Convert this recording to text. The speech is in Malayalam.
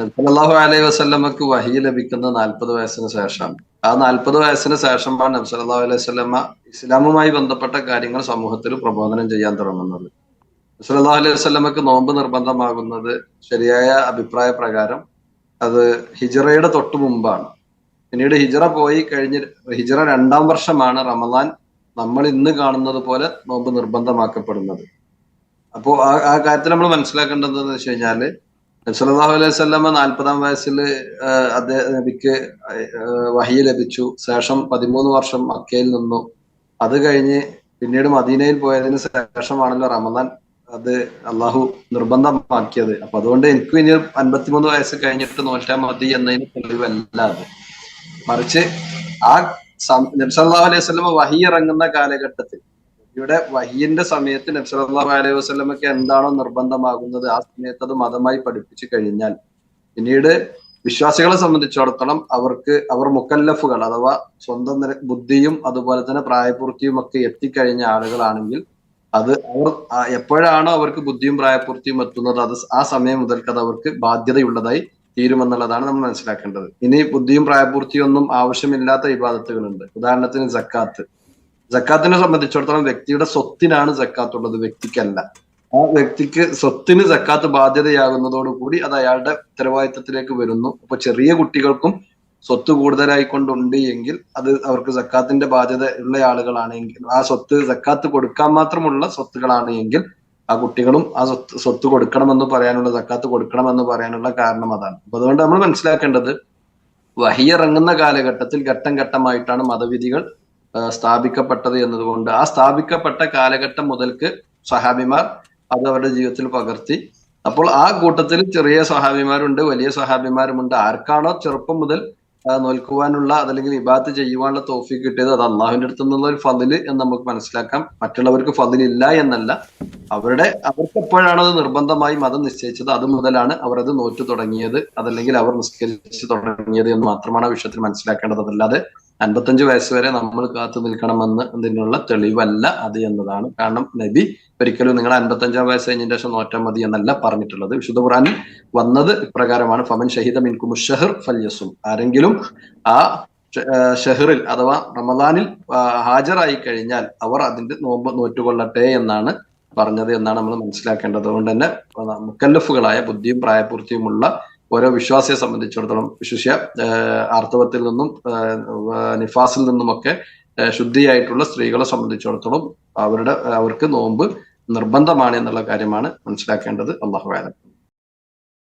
നബ്സല്ലാഹു അലൈഹി വസ്ലമക്ക് വഹി ലഭിക്കുന്ന നാൽപ്പത് വയസ്സിന് ശേഷം. ആ നാൽപ്പത് വയസ്സിന് ശേഷമാണ് നബ്സലാഹു അലൈഹി വസ്ലമ ഇസ്ലാമുമായി ബന്ധപ്പെട്ട കാര്യങ്ങൾ സമൂഹത്തിൽ പ്രബോധനം ചെയ്യാൻ തുടങ്ങുന്നത്. നബ്സലാഹു അലൈഹി വസ്ലമക്ക് നോമ്പ് നിർബന്ധമാകുന്നത് ശരിയായ അഭിപ്രായ പ്രകാരം അത് ഹിജറയുടെ തൊട്ടു മുമ്പാണ്. പിന്നീട് ഹിജറ പോയി കഴിഞ്ഞ് ഹിജറ രണ്ടാം വർഷമാണ് റമദാൻ നമ്മൾ ഇന്ന് കാണുന്നത് പോലെ നോമ്പ് നിർബന്ധമാക്കപ്പെടുന്നത്. അപ്പോൾ ആ ആ കാര്യത്തിൽ നമ്മൾ മനസ്സിലാക്കേണ്ടത് എന്താണെന്ന് വെച്ച് കഴിഞ്ഞാൽ നബ്സല്ലാഹു അലൈഹി സ്വല്ലമ നാൽപ്പതാം വയസ്സിൽ അദ്ദേഹം നബിക്ക് വഹിയ ലഭിച്ചു. ശേഷം പതിമൂന്ന് വർഷം മക്കയിൽ നിന്നു. അത് കഴിഞ്ഞ് പിന്നീട് മദീനയിൽ പോയതിന് ശേഷമാണല്ലോ റമദാൻ അത് അള്ളാഹു നിർബന്ധമാക്കിയത്. അപ്പൊ അതുകൊണ്ട് എനിക്ക് ഇനി അൻപത്തിമൂന്ന് വയസ്സ് കഴിഞ്ഞിട്ട് നോറ്റാൽ മതി എന്നതിന് തെളിവല്ല അത്. മറിച്ച് ആ നബ്സല്ലാഹു അലൈഹി സ്വലമ വഹി ഇറങ്ങുന്ന കാലഘട്ടത്തിൽ ഇവിടെ വഹീന്റെ സമയത്ത് നബ്സലാഹു അലൈഹി വസ്ലമൊക്കെ എന്താണോ നിർബന്ധമാകുന്നത് ആ സമയത്ത് അത് മതമായി പഠിപ്പിച്ചു കഴിഞ്ഞാൽ പിന്നീട് വിശ്വാസികളെ സംബന്ധിച്ചിടത്തോളം അവർക്ക് അവർ മുക്കല്ലഫുകൾ അഥവാ സ്വന്തം ബുദ്ധിയും അതുപോലെ തന്നെ പ്രായപൂർത്തിയും ഒക്കെ എത്തിക്കഴിഞ്ഞ ആളുകളാണെങ്കിൽ അത് അവർ എപ്പോഴാണോ അവർക്ക് ബുദ്ധിയും പ്രായപൂർത്തിയും എത്തുന്നത് അത് ആ സമയം മുതൽക്ക് അത് അവർക്ക് ബാധ്യതയുള്ളതായി തീരുമെന്നുള്ളതാണ് നമ്മൾ മനസ്സിലാക്കേണ്ടത്. ഇനി ബുദ്ധിയും പ്രായപൂർത്തിയൊന്നും ആവശ്യമില്ലാത്ത വിവാദത്തുകളുണ്ട്. ഉദാഹരണത്തിന് ജക്കാത്ത് ജക്കാത്തിനെ സംബന്ധിച്ചിടത്തോളം വ്യക്തിയുടെ സ്വത്തിനാണ് ജക്കാത്ത് ഉള്ളത് വ്യക്തിക്കല്ല. ആ വ്യക്തിക്ക് സ്വത്തിന് ജക്കാത്ത് ബാധ്യതയാകുന്നതോടുകൂടി അത് അയാളുടെ ഉത്തരവാദിത്തത്തിലേക്ക് വരുന്നു. അപ്പൊ ചെറിയ കുട്ടികൾക്കും സ്വത്ത് കൂടുതലായിക്കൊണ്ടുണ്ട് എങ്കിൽ അത് അവർക്ക് ജക്കാത്തിന്റെ ബാധ്യത ഉള്ള ആളുകളാണെങ്കിൽ ആ സ്വത്ത് ജക്കാത്ത് കൊടുക്കാൻ മാത്രമുള്ള സ്വത്തുകളാണ് എങ്കിൽ ആ കുട്ടികളും ആ സ്വത്ത് സ്വത്ത് കൊടുക്കണമെന്ന് പറയാനുള്ള ജക്കാത്ത് കൊടുക്കണമെന്ന് പറയാനുള്ള കാരണം അതാണ്. അപ്പൊ അതുകൊണ്ട് നമ്മൾ മനസ്സിലാക്കേണ്ടത് വഹിയിറങ്ങുന്ന കാലഘട്ടത്തിൽ ഘട്ടം ഘട്ടമായിട്ടാണ് മതവിധികൾ സ്ഥാപിക്കപ്പെട്ടത് എന്നതുകൊണ്ട് ആ സ്ഥാപിക്കപ്പെട്ട കാലഘട്ടം മുതൽക്ക് സഹാബിമാർ അത് അവരുടെ ജീവിതത്തിൽ പകർത്തി. അപ്പോൾ ആ കൂട്ടത്തിൽ ചെറിയ സഹാബിമാരുണ്ട് വലിയ സഹാബിമാരുമുണ്ട് ആർക്കാണോ ചെറുപ്പം മുതൽ നോൽക്കുവാനുള്ള അതല്ലെങ്കിൽ ഇബാത്ത് ചെയ്യുവാനുള്ള തോഫിക്ക് കിട്ടിയത് അത് അള്ളാഹുവിന്റെ അടുത്ത് നിന്നുള്ള ഒരു ഫതിൽ എന്ന് നമുക്ക് മനസ്സിലാക്കാം. മറ്റുള്ളവർക്ക് ഫതിലില്ല എന്നല്ല. അവരുടെ അവർക്ക് എപ്പോഴാണ് അത് നിർബന്ധമായി മതം നിശ്ചയിച്ചത്? അത് മുതലാണ് അവർ അത് നോറ്റു തുടങ്ങിയത്. അതല്ലെങ്കിൽ അവർ നിസ്കരിച്ചു തുടങ്ങിയത് എന്ന് മാത്രമാണ് ആ വിഷയത്തിൽ മനസ്സിലാക്കേണ്ടത്. അതല്ലാതെ അൻപത്തഞ്ച് വയസ്സ് വരെ നമ്മൾ കാത്തു നിൽക്കണമെന്ന് എന്തിനുള്ള തെളിവല്ല അത് എന്നതാണ്. കാരണം നബി ഒരിക്കലും നിങ്ങൾ അൻപത്തഞ്ചാം വയസ്സ് കഴിഞ്ഞതിന് ശേഷം നോറ്റാൽ മതി എന്നല്ല പറഞ്ഞിട്ടുള്ളത്. വിശുദ്ധ ഖുറാനിൽ വന്നത് ഇപ്രകാരമാണ്. ഫമൻ ഷഹീദ മിൻകും ഷഹർ ഫല്യസും. ആരെങ്കിലും ആ ഷെഹറിൽ അഥവാ റമദാനിൽ ഹാജരായി കഴിഞ്ഞാൽ അവർ അതിന്റെ നോമ്പ് നോറ്റുകൊള്ളട്ടെ എന്നാണ് പറഞ്ഞത് എന്നാണ് നമ്മൾ മനസ്സിലാക്കേണ്ടത്. അതുകൊണ്ട് തന്നെ മുക്കല്ലഫുകളായ ബുദ്ധിയും പ്രായപൂർത്തിയുമുള്ള ഓരോ വിശ്വാസിയെ സംബന്ധിച്ചിടത്തോളം വിശിഷ്യ ആർത്തവത്തിൽ നിന്നും നിഫാസിൽ നിന്നുമൊക്കെ ശുദ്ധിയായിട്ടുള്ള സ്ത്രീകളെ സംബന്ധിച്ചിടത്തോളം അവരുടെ അവർക്ക് നോമ്പ് നിർബന്ധമാണ് എന്നുള്ള കാര്യമാണ് മനസ്സിലാക്കേണ്ടത്. അള്ളാഹു ആലം